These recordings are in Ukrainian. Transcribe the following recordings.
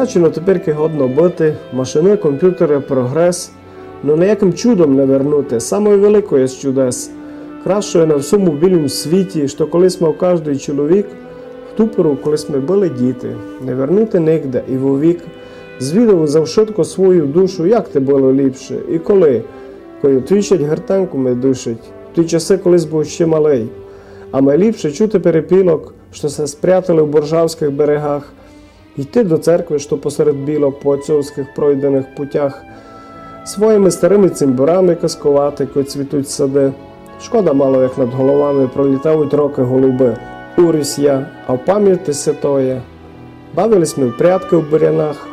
Всячину тепер годно бити, машини, комп'ютери, прогрес. Ну ніяким чудом не вернути, самої великої з чудес. Кращої на всьому білому світі, що колись мав кожний чоловік, в ту пору, колись ми були діти, не вернути нігде і вовік. Звідав завшитко свою душу, як те було ліпше, і коли, коли твічать гертанку ми душить, в ті часи колись був ще малий. А найліпше чути перепілок, що се спрятали в боржавських берегах, йти до церкви, що посеред білок по отцовських пройдених путях, своїми старими цимбурами казкувати, ко цвітуть сади. Шкода мало, як над головами пролітають роки голуби. Уріс я, а в пам'яті святоє. Бавились ми в прятки в бурянах,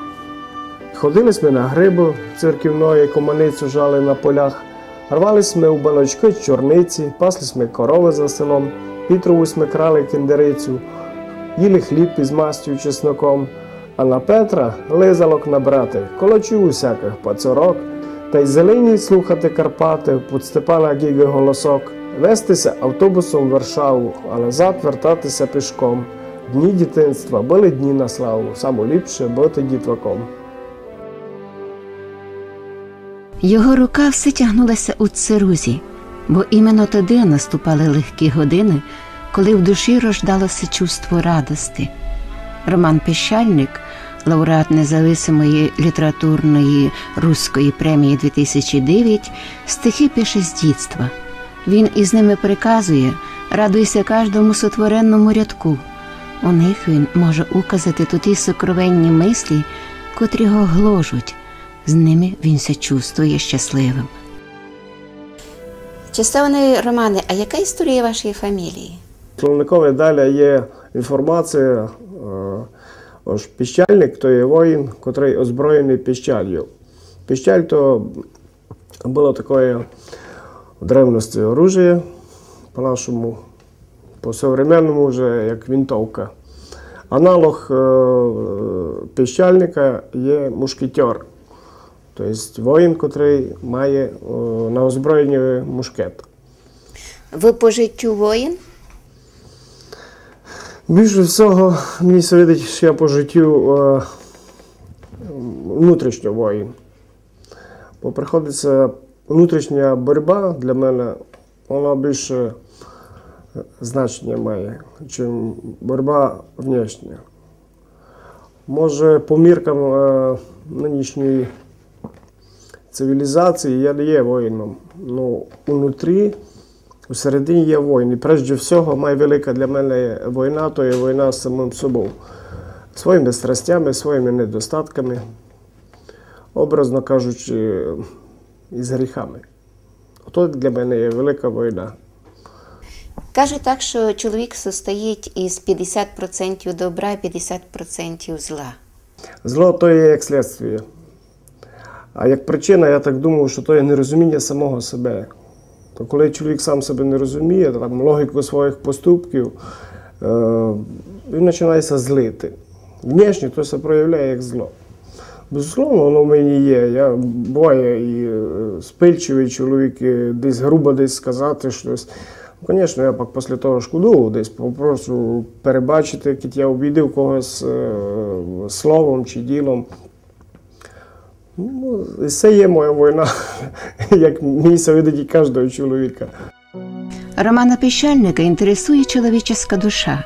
ходили ми на гриби церківної, команицю жали на полях, рвались ми у баночки чорниці, паслись ми корови за селом, Пітрову ми крали кіндерицю, їли хліб із мастю чесноком, а на Петра лизалок набрати, колочів усяких пацорок, та й зелені слухати Карпати, під Степана Гіги голосок, вестися автобусом в Варшаву, а назад вертатися пішком. Дні дитинства були дні на славу, самоліпше бути дітваком. Його рука все тягнулася у цирузі, бо іменно тоді наступали легкі години, коли в душі рождалося чувство радости. Роман Піщальник, лауреат независимої літературної руської премії 2009, стихи пише з дітства. Він із ними приказує, радуйся кожному сотворенному рядку. У них він може указати туті сокровенні мислі, котрі його гложуть. З ними він се чувствує щасливим. Часовний Романе, а яка історія вашої фамілії? Словникові далі є інформація, е, ось піщальник то є воїн, котрий озброєний піщалью. Піщаль то було таке в древності оружие, по-нашому, по-современному вже як вінтовка. Аналог е, піщальника є мушкетер. Тобто воїн, котрий має на озброєнні мушкет. Ви по життю воїн? Більше всього мені свідить, що я по життю е, внутрішньо воїн. Бо приходиться внутрішня боротьба для мене, вона більше значення має, ніж боротьба внешня. Може, по міркам е, нинішньої цивілізації я не є воїном. Ну, унутрі, у середині є воїн. І прежде всього, найвелика для мене війна то є війна з самим собою. Своїми страстями, своїми недостатками, образно кажучи, і з гріхами. Ото для мене є велика війна. Каже так, що чоловік состоїть із 50% добра і 50% зла. Зло то є як слідство. А як причина, я так думаю, що то є нерозуміння самого себе. То коли чоловік сам себе не розуміє, там логіку своїх поступків, е, він починається злити. Внешне то це проявляє як зло. Безусловно, воно в мені є. Я буває і е, спильчивий чоловік, і десь грубо десь сказати щось. Ну, Звісно, я пак після того шкодував, десь попрошу перебачити, як я обійдив когось е, словом чи ділом. Ну, це є моя війна, як мені це і кожного чоловіка. Романа Піщальника інтересує чоловіческа душа.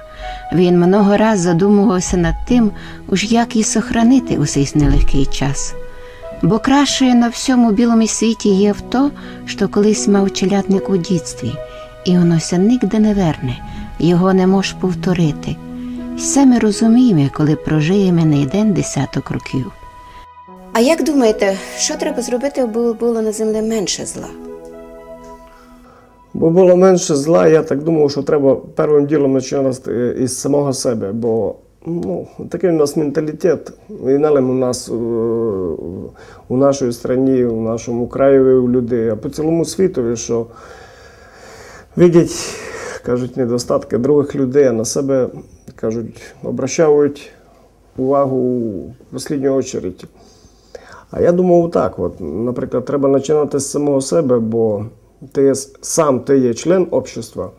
Він много раз задумувався над тим, уж як її сохранити у цей нелегкий час. Бо кращою на всьому білому світі є в то, що колись мав челядник у дітстві, і воно ся нігде не верне, його не мож повторити. Все ми розуміємо, коли прожиємо не один десяток років. А як думаєте, що треба зробити, аби було на землі менше зла? Бо було менше зла, я так думав, що треба першим ділом починати із самого себе, бо ну, такий у нас менталітет. І налим у нас е, у нашій країні, у нашому краєві у людей, а по цілому світові, що видять, кажуть, недостатки других людей, а на себе кажуть, обращають увагу в останню чергу. А я думав так: от, наприклад, треба починати з самого себе, бо ти сам ти є член общества,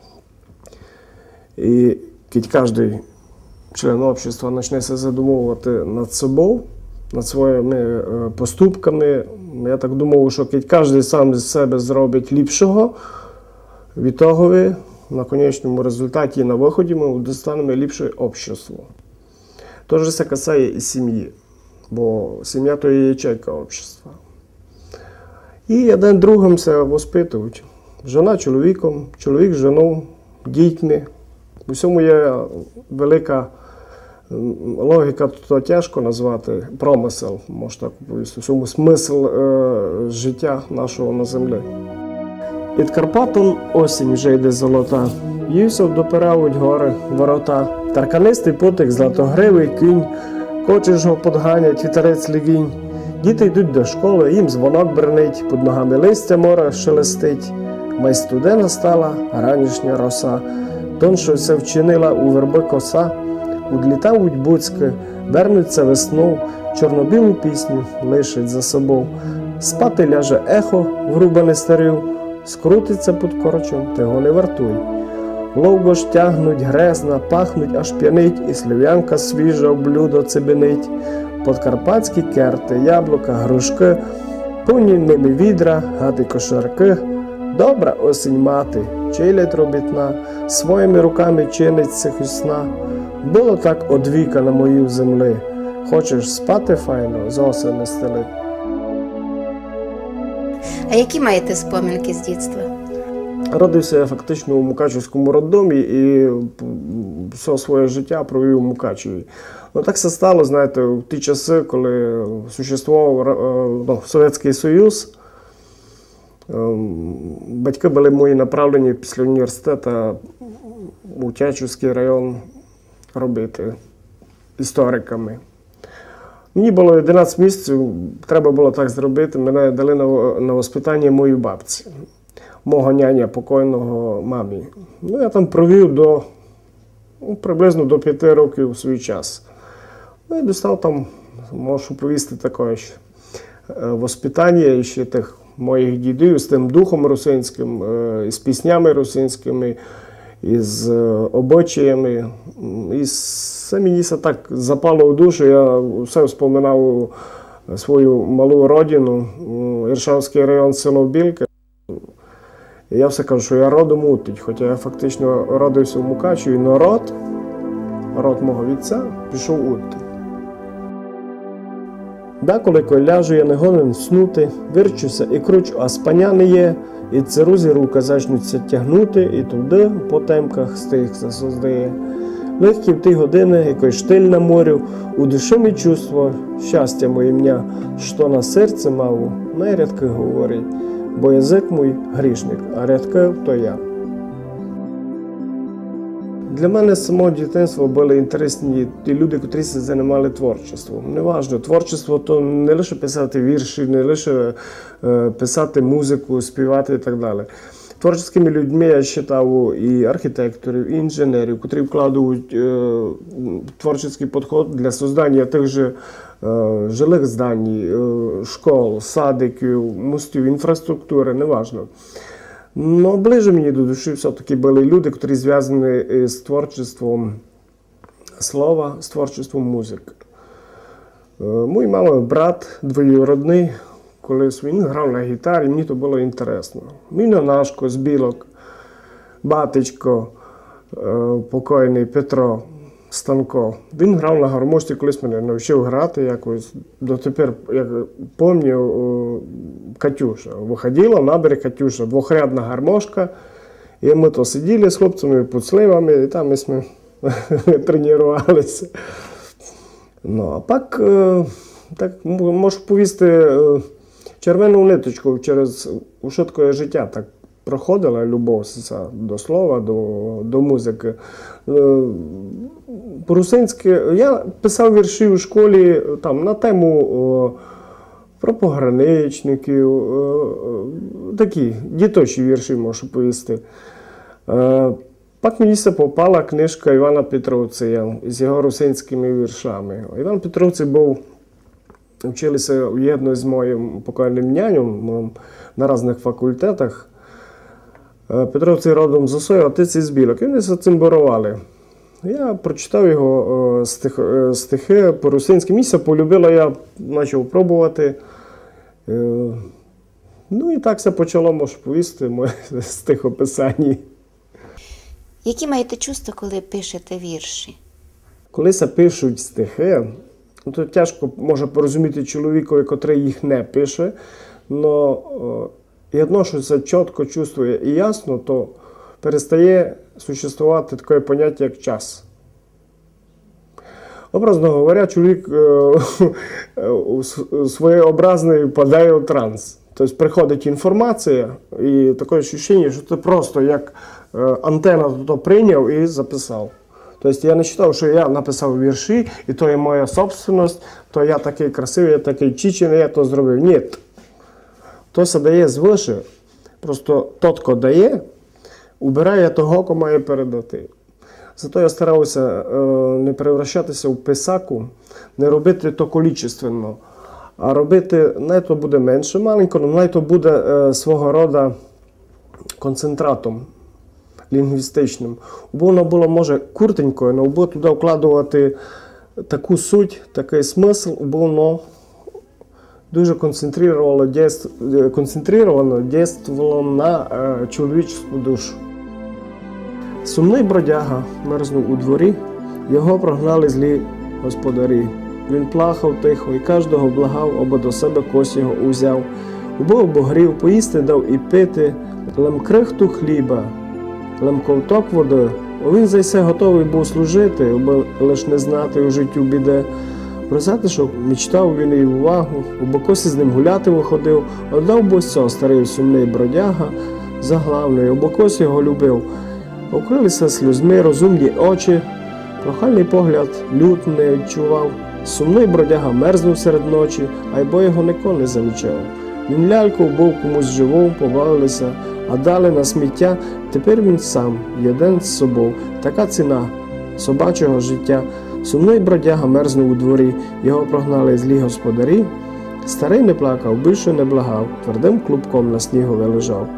і кожен член общества почне се задумовувати над собою, над своїми е, поступками. Я так думав, що кожен сам з себе зробить ліпшого, від того на конечному результаті і на виході ми достанемо ліпше общество. То же се касає і сім'ї, бо сім'я то є ячейка общества. І один другим се воспитують. Жона чоловіком, чоловік з дітьми. У всьому є велика логіка, то тяжко назвати промисел, можна так повісти. У смисл е, життя нашого на землі. Під Карпатом осінь вже йде золота. Ївсов допирають гори, ворота. Тарканистий потик, златогривий кінь, його подганять, вітерець лівінь. Діти йдуть до школи, їм дзвонок бренить, під ногами листя мора шелестить. Май студена стала ранішня роса. Тон, що все вчинила у верби коса, удлітають буцьки, вернуться весною, чорнобілу пісню лишить за собою. Спати ляже ехо, врубане старив, скрутиться під корочем, того не вартуй. Ловго ж тягнуть грезна, пахнуть, аж п'янить, і слив'янка свіжа в блюдо цибенить. Подкарпатські керти, яблука, грушки, повні ними відра, гати кошарки. Добра осінь мати, чилять робітна, своїми руками чинить цих сна. Було так одвіка на моїй землі. Хочеш спати файно, з осени стели. А які маєте споминки з дитинства? Родився я фактично у Мукачівському роддомі і все своє життя провів у Мукачеві. Ну так все стало, знаєте, в ті часи, коли существував е, ну, Совєтський Союз. Ем, Батьки були мої направлені після університету у Тячівський район робити істориками. Мені було 11 місяців, треба було так зробити. Мене дали на, на воспитання моїй бабці, мого няня покойного мамі. Ну, я там провів до ну, приблизно до 5 років у свій час. Ну і достав там, можу повісти таке ж е, воспитання ще тих моїх дідів з тим духом русинським, е, із піснями русинськими, із обочаями. І все мені це так запало в душу. Я все вспоминав свою малу родину, Іршавський район, село Білка. І я все кажу, що я родом Утич, хоча я фактично родився в Мукачеві, але род, род мого відця пішов Утич. Деколи коли ляжу, я не гонен снути, вирчуся і кручу, а спання не є, і цирузі рука зачнуться тягнути, і туди по темках стих засоздає. Легкі в ті години, якої штиль на морю, у душі мій чувство, щастя моє мня, що на серце маву, найрядки говорить, бо язик мій грішник, а рядки то я. Для мене з самого дитинства були інтересні ті люди, котрі се займали творчеством. Неважно, творчество то не лише писати вірші, не лише е, писати музику, співати і так далі. Творческими людьми я вважав і архітекторів, і інженерів, котрі вкладають е, творчий підход для створення тих же жилих здань, е, школ, садиків, мостів, інфраструктури, неважно. Ну, ближе мені до душі все-таки були люди, які зв'язані з творчеством слова, з творчеством музики. Е, Мій мама брат двоюродний, колись він грав на гітарі, мені то було інтересно. Мій нанашко з білок, батечко, е, покойний Петро Станко. Він грав на гармошці, колись мене навчив грати якось. Дотепер, як пам'ятаю, Катюша. Виходила на берег Катюша, двохрядна гармошка. І ми то сиділи з хлопцями під сливами, і там ми тренувалися. Ну, а е, так можу повісти е, червону ниточку через ушиткове життя. Так проходила любов до слова, до, до музики. Е, По-русинськи я писав вірші у школі там, на тему про пограничників, такі діточі вірші можу повісти. Е, Пак мені се попала книжка Івана Петровця з його русинськими віршами. Іван Петровця був, вчилися єдно з моїм покойним нянем на різних факультетах. Е, Петровці родом з Осою, отець із Білок. І вони з цим борували. Я прочитав його е, стих, е, стихи по-русинськи. Місце полюбила, я почав пробувати. Ну і так все почало, можу повісти, моє стихописання. Які маєте чувства, коли пишете вірші? Коли се пишуть стихи, ну, то тяжко може порозуміти чоловікові, котрий їх не пише. Но і одно, що це чітко чувствує і ясно, то перестає существувати таке поняття, як час. Образно говоря, чоловік е, своєобразний впадає у транс. Тобто приходить інформація, і таке відчуття, що ти просто як е, антенна то прийняв і записав. Тобто я не вважав, що я написав вірші, і то є моя собственність, то я такий красивий, я такий чичений, я то зробив. Ні. То се дає звише. Просто тот, хто дає, убирає того, кому має передати. Зато я старався е, не превращатися в писаку, не робити то количественно, а робити, най то буде менше маленько, але най то буде е, свого роду концентратом лінгвістичним. Бо воно було, може, куртенькою, але було туди вкладувати таку суть, такий смисл, бо воно дуже концентрировало, дійс- е, концентровано дійствувало на е, чоловічу душу. Сумний бродяга мерзнув у дворі, його прогнали злі господарі. Він плакав тихо і кожного благав, або до себе кось його узяв. Убо обогрів, поїсти дав і пити, лем крихту хліба, лем ковток води. Він за все готовий був служити, аби лиш не знати у життю біде. Про затишок мічтав він і увагу, у бокосі з ним гуляти виходив, отдав бо все старий сумний бродяга, заглавний, у бокосі його любив. Окрилися сльозми розумні очі, прохальний погляд люд не відчував. Сумний бродяга мерзнув серед ночі, а й бо його ніхто не замічав. Він ляльку був комусь живу, побавилися, а дали на сміття. Тепер він сам, єдин з собою. Така ціна собачого життя. Сумний бродяга мерзнув у дворі, його прогнали злі господарі. Старий не плакав, більше не благав, твердим клубком на снігові лежав.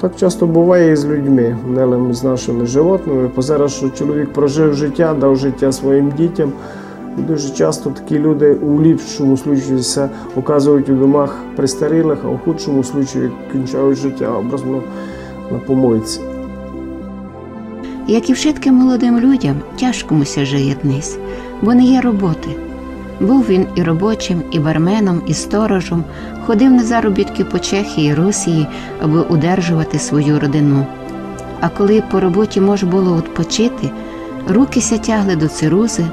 Так часто буває і з людьми, не з нашими животними. Позараз, що чоловік прожив життя, дав життя своїм дітям. І дуже часто такі люди у ліпшому случаї оказують у домах престарілих, а у худшому случаї кінчають життя образно на помойці. Як і вшитким молодим людям, тяжко муся бо не є роботи. Був він і робочим, і барменом, і сторожем, ходив на заробітки по Чехії, Русії, аби удержувати свою родину. А коли по роботі можна було відпочити, руки ся тягли до цирузи,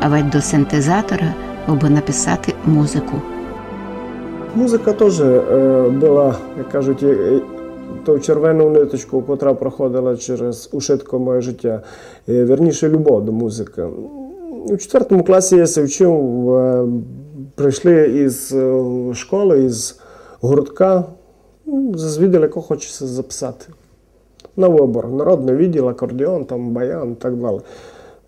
а ведь до синтезатора, аби написати музику. Музика теж е, була, як кажуть, ту червону ниточку, котра проходила через ушитко моє життя. Е, Верніше, любов до музики. У четвертому класі я се вчив, е, прийшли із е, школи, із гуртка, ну, зазвідали, кого хочеться записати. На вибор. Народний відділ, акордеон, там, баян і так далі.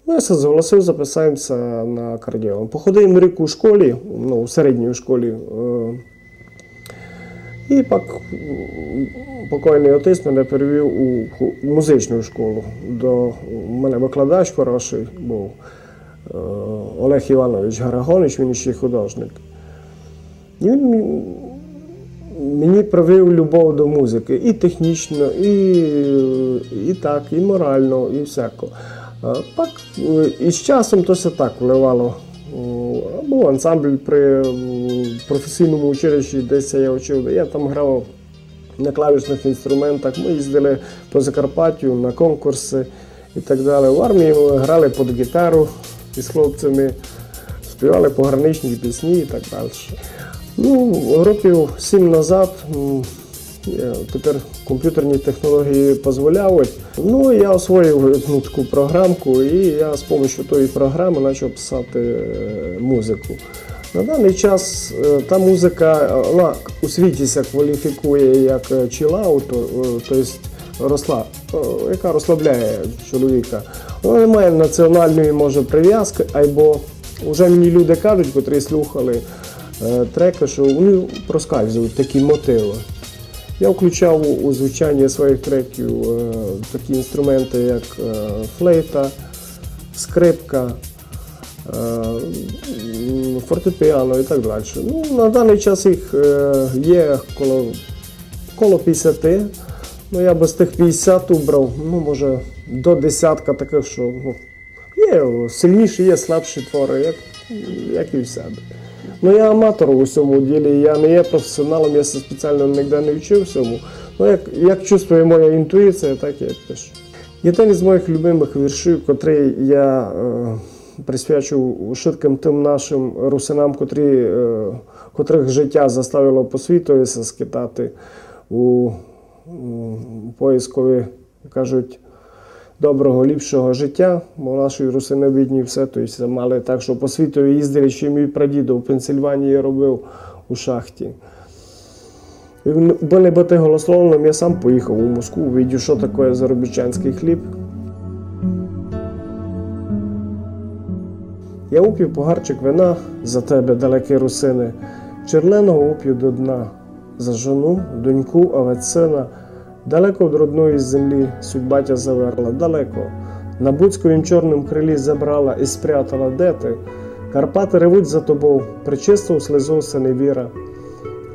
Ну, я зголосив, записаємося на акордеон. Походив рік у школі, ну, у середній школі. І пак покойний отець мене перевів у музичну школу. До у мене викладач хороший був е, Олег Іванович Гарагонич, він ще художник. І він мені привив любов до музики і технічно, і, і так, і морально, і всяко. Пак е, і з часом то все так вливало. Був ансамбль при професійному училищі, десь я вчив, де я там грав на клавішних інструментах. Ми їздили по Закарпаттю на конкурси і так далі. В армії грали під гітару із хлопцями, співали пограничні пісні і так далі. Ну, років сім назад тепер комп'ютерні технології дозволяють. Ну, я освоїв ну, таку програмку, і я з допомогою тої програми почав писати е, музику. На даний час е, та музика е, вона у світі кваліфікує як чилаут, тобто росла, е, яка розслабляє чоловіка. Вона не має національної може прив'язки, або вже мені люди кажуть, котрі слухали е, треки, що вони проскальзують такі мотиви. Я включав у звучання своїх треків е, такі інструменти, як е, флейта, скрипка, е, фортепіано і так далі. Ну, на даний час їх е, є коло, коло 50. Ну, я би з тих 50 убрав, ну, може, до десятка таких, що ну, є сильніші, є слабші твори, як, як і себе. Ну, я аматор у цьому ділі, я не є професіоналом, я спеціально ніде не вчив цьому. Ну, як, як чувствує моя інтуїція, так я пишу. Один із моїх любимих віршів, котрий я е, присвячу швидким тим нашим русинам, котрі, е, котрих життя заставило по світові скитати у, у поискові, кажуть, доброго, ліпшого життя, бо наші русини бідні все, тобто мали так, що по світу їздили, що мій прадідо в Пенсильванії робив у шахті. Бо не бути голословним, я сам поїхав у Москву, видів, що таке заробітчанський хліб. Я уп'ю погарчик вина за тебе, далекі русини, черленого уп'ю до дна, за жону, доньку, овець-сина, далеко від родної землі судьба тя заверла, далеко. На Буцьковім чорним крилі забрала і спрятала, де ти? Карпати ревуть за тобою, причисту слезу синевіра.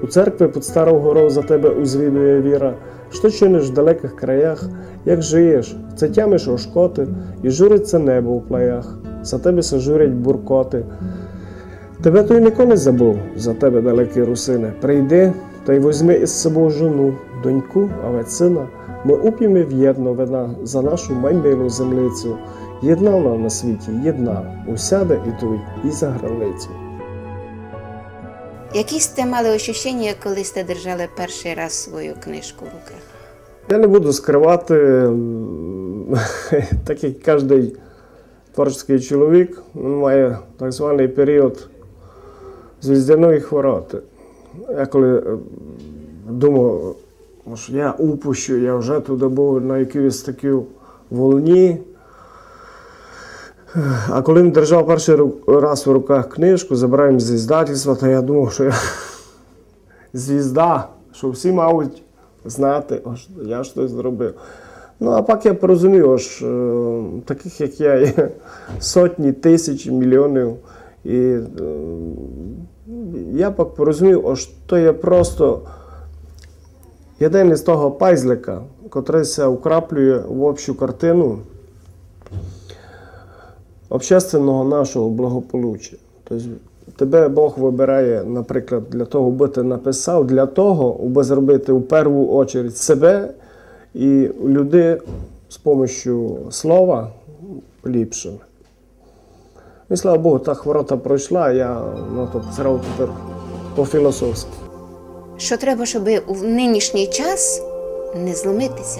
У церкві під старою горою за тебе узвідує віра. Що чиниш в далеких краях, як жиєш, це тямиш ошкоти, і журиться небо у плаях, за тебе се журять буркоти. Тебе той не забув, за тебе далекі русини. Прийди та й возьми із собою жону, доньку, овець сина. Ми уп'ємо в'єдно вина за нашу маймилу землицю. Єдна вона на світі, єдна, усяде і той, і за границю. Які сте мали ощущення, коли сте держали перший раз свою книжку в руках? Я не буду скривати, так як кожен творчий чоловік він має так званий період звіздяної хвороти. Я коли е, думав, що я упущу, я вже туди був на якійсь такій волні. А коли він держав перший раз в руках книжку, забираємо з іздательства, то я думав, що я звізда, що всі мають знати, що я щось зробив. Ну, а пак я порозумів, що е, таких, як я, є сотні, тисячі, мільйонів. І е, я пак порозумів, о, що є просто один із того пайзлика, котрий украплює в общу картину общественного нашого благополуччя. Тобто тебе Бог вибирає, наприклад, для того, аби ти написав, для того, аби зробити в першу очередь себе і люди з допомогою слова ліпшими. І слава Богу, та хворота пройшла, я ну, то тепер по-філософськи. Що треба, щоб у нинішній час не зломитися?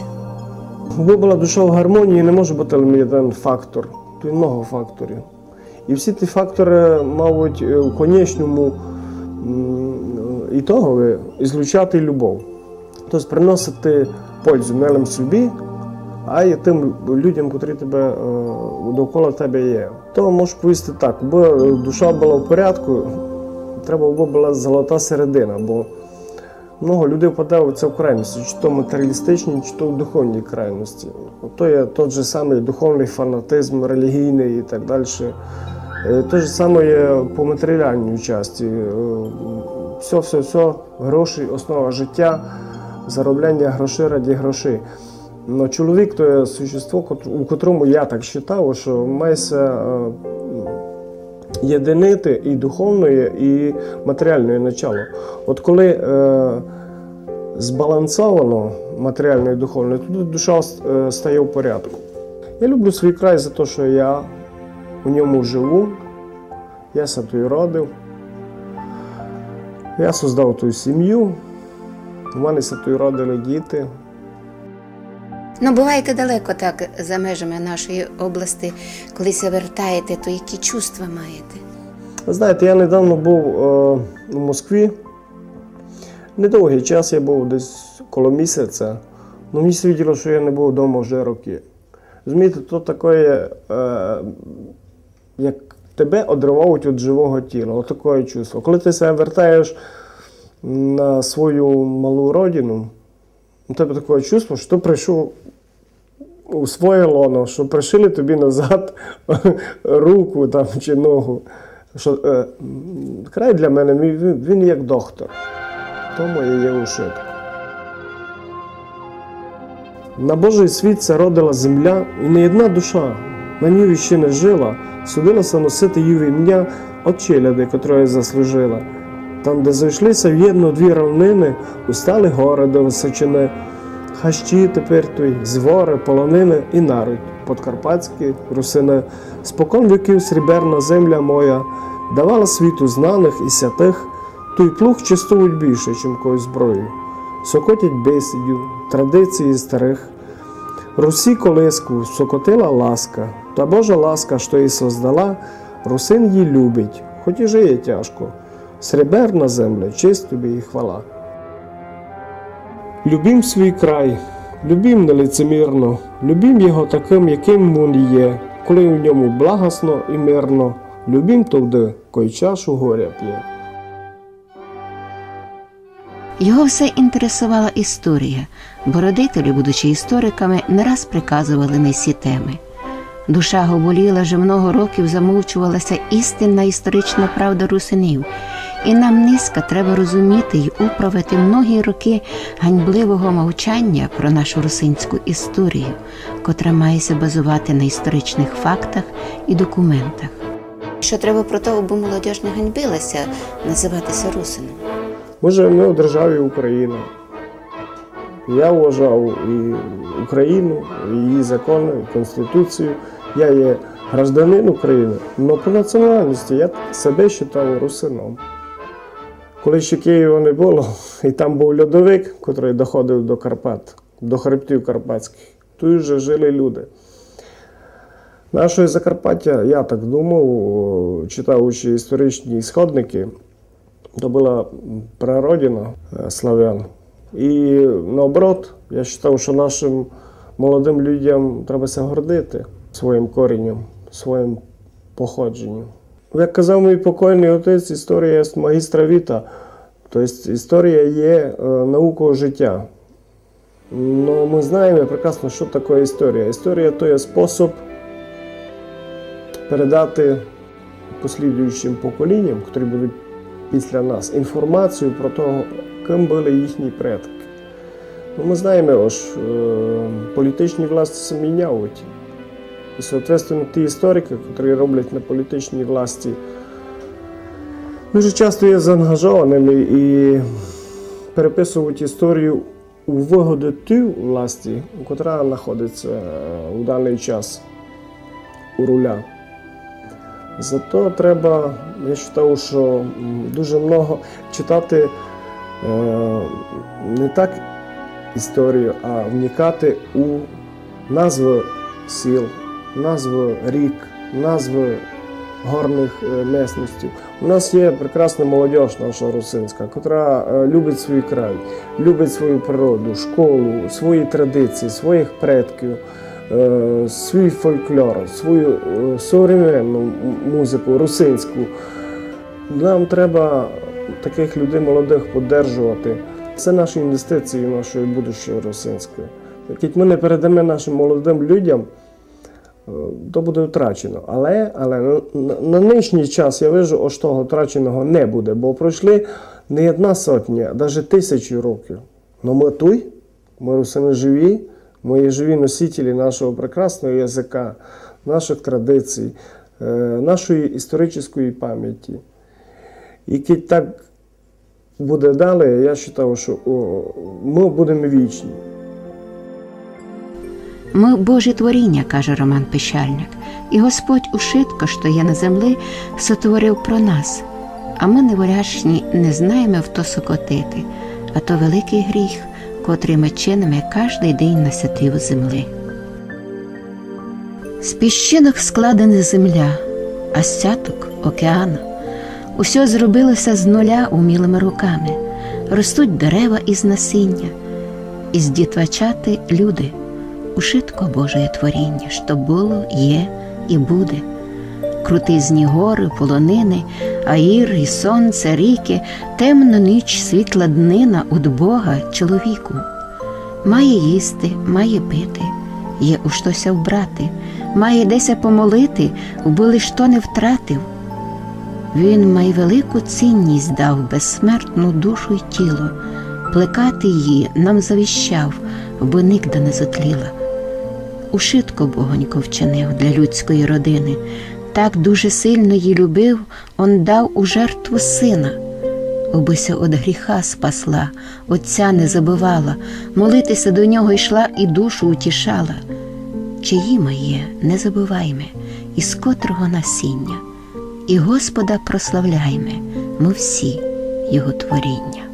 Аби була душа в гармонії, не може бути лише один фактор. Тут много факторів. І всі ті фактори, мабуть, е, у конечному ітогові ізлучати любов. Тобто приносити пользу не лише собі, а й тим людям, котрі тебе е, довкола тебе є. То можу повісти так, аби душа була в порядку, треба була золота середина, бо много людей впадає в це крайності, чи то матеріалістичні, чи то в духовній крайності. То є той же самий духовний фанатизм, релігійний і так далі. Е, Те ж саме є по матеріальній часті. Е, Все, все, все, гроші, основа життя, заробляння грошей раді грошей. Но чоловік то є существо, у котрому я так вважав, що має се, е, єдинити і духовне, і матеріальне начало. От коли е, збалансовано матеріальне і духовне, тоді душа е, стає в порядку. Я люблю свій край за те, що я у ньому живу, я се тут родив, я создав ту сім'ю, у мене се тут родили діти. Ну, буваєте далеко так за межами нашої області, коли се вертаєте, то які чувства маєте? Ви знаєте, я недавно був е, у Москві. Недовгий час я був десь коло місяця. Ну, мені свідчило, що я не був вдома вже роки. Розумієте, то таке, е, як тебе одривають від живого тіла, от таке чувство. Коли ти себе вертаєш на свою малу родину, у тебе таке чувство, що ти прийшов у своє лоно, що пришили тобі назад руку там, чи ногу. Що, е, край для мене він, він як доктор. Тому і є ушиток. На Божий світ це родила земля, і не одна душа на ній ще не жила, судилася носити її ім'я от челяди, котрої заслужила. Там, де зайшлися в єдно дві равнини, устали гори до височини, хащі тепер той, звори, полонини і наруть, подкарпатські русини. Спокон віків сріберна земля моя, давала світу знаних і святих, той плуг чистують більше, чим когось зброю. Сокотять бесідю, традиції старих. Русі колиску сокотила ласка, та Божа ласка, що її создала, русин її любить, хоч і жиє тяжко. Среберна земля, честь тобі і хвала. Любім свій край, любім нелицемірно, любім його таким, яким він є, коли в ньому благосно і мирно, любім туди, кой чашу горя п'є. Його все інтересувала історія, бо родителі, будучи істориками, не раз приказували на ці теми. Душа гоболіла, вже много років замовчувалася істинна історична правда русинів, і нам низька треба розуміти й управити многі роки ганьбливого мовчання про нашу русинську історію, котра мається базувати на історичних фактах і документах. Що треба про того, бо молодь не ганьбилася називатися русином. Ми живемо в державі Україна. Я вважав і Україну, і її закони, і Конституцію. Я є гражданин України, але по національності я себе вважав русином. Коли ще Києва не було, і там був льодовик, який доходив до Карпат, до хребтів Карпатських, тут вже жили люди. Нашої Закарпаття, я так думав, читаючи історичні сходники, то була прародина е, славян. І наоборот, я вважав, що нашим молодим людям треба гордити своїм корінням, своїм походженням. Як казав мій покойний отець, історія магістра віта, тобто історія є е, наукою життя. Но ми знаємо прекрасно, що таке історія. Історія то є спосіб передати послідуючим поколінням, які будуть після нас, інформацію про те, ким були їхні предки. Ну, Ми знаємо, що е, політичні власті міняють. І, соответственно, ті історики, які роблять на політичній власті, дуже часто є заангажованими і переписують історію у вигоду тій власті, яка знаходиться е, у даний час у руля. Зато треба, я вважаю, що дуже много читати е, не так історію, а вникати у назви сіл, назви рік, назви горних е, місностей. У нас є прекрасна молодь наша русинська, яка е, любить свій край, любить свою природу, школу, свої традиції, своїх предків. Е, свій фольклор, свою современну музику, русинську. Нам треба таких людей молодих підтримувати. Це наші інвестиції нашої будущої русинської. Ми не передамо нашим молодим людям, то буде втрачено. Але але на, на, нинішній час я вижу, що того втраченого не буде, бо пройшли не одна сотня, а навіть тисячі років. Но ми тут, ми русини живі. Ми є живі носителі нашого прекрасного язика, наших традицій, е, нашої історичної пам'яті. І так буде далі, я вважаю, що ми будемо вічні. Ми Божі творіння, каже Роман Пещальник, і Господь ушитко, що є на землі, сотворив про нас, а ми неволяшні не знаємо в то сокотити, а то великий гріх котрий ми чинимо кожний день на святиву землі. З піщинок складена земля, а з цяток океан. Усьо зробилося з нуля умілими руками, ростуть дерева із насіння, із дітвачати люди, ушитко Божої творіння, що було, є і буде. Крутизні гори, полонини, аїр і сонце, ріки, темна ніч, світла днина од Бога чоловіку. Має їсти, має пити, є у штося вбрати, має деся помолити, вбили що не втратив. Він май велику цінність дав безсмертну душу й тіло, плекати її нам завіщав, бо нігда не затліла. Ушитко богонько вчинив для людської родини, так дуже сильно її любив, он дав у жертву сина. Обися од гріха спасла, Отця не забивала, молитися до нього йшла і душу утішала. Чиї моє, не забувайме, із котрого насіння, і Господа прославляйме, ми всі Його творіння.